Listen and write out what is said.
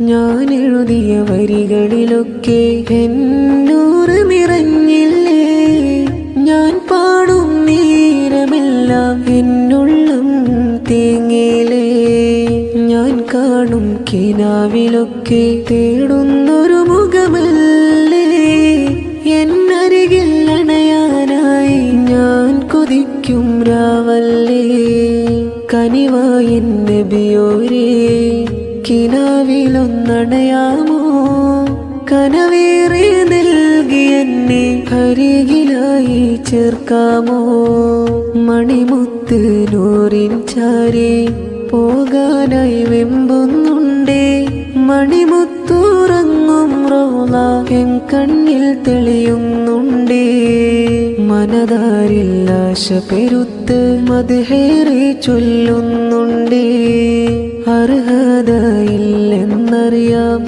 ഞാൻ എഴുതിയ വരികളിലൊക്കെ എന്നൂറ് നിറഞ്ഞില്ലേ? ഞാൻ പാടും നേരമെല്ലാം എന്നുള്ളം തേങ്ങയിലേ. ഞാൻ കാണും കിനാവിലൊക്കെ തേടുന്നൊരു മുഖമല്ലേ? എന്നരികിൽ അണയാനായി ഞാൻ കൊതിക്കും രാവല്ലേ? കനിവായി നബിയോരേ കിനാവിലൊന്നടയാമോ കനവേറെ എന്നെ അരികിലായി ചേർക്കാമോ? മണിമുത്ത് നൂറിൻ ചാരി പോകാനായി വെമ്പുന്നുണ്ടേ. മണിമുത്തുറങ്ങും റോള എൻ കണ്ണിൽ തെളിയുന്നുണ്ടേ. മനതാരിൽ ആശ പെരുത്ത് മധുഹേറെ ചൊല്ലുന്നുണ്ടേ. അർഹതയില്ലെന്നറിയാം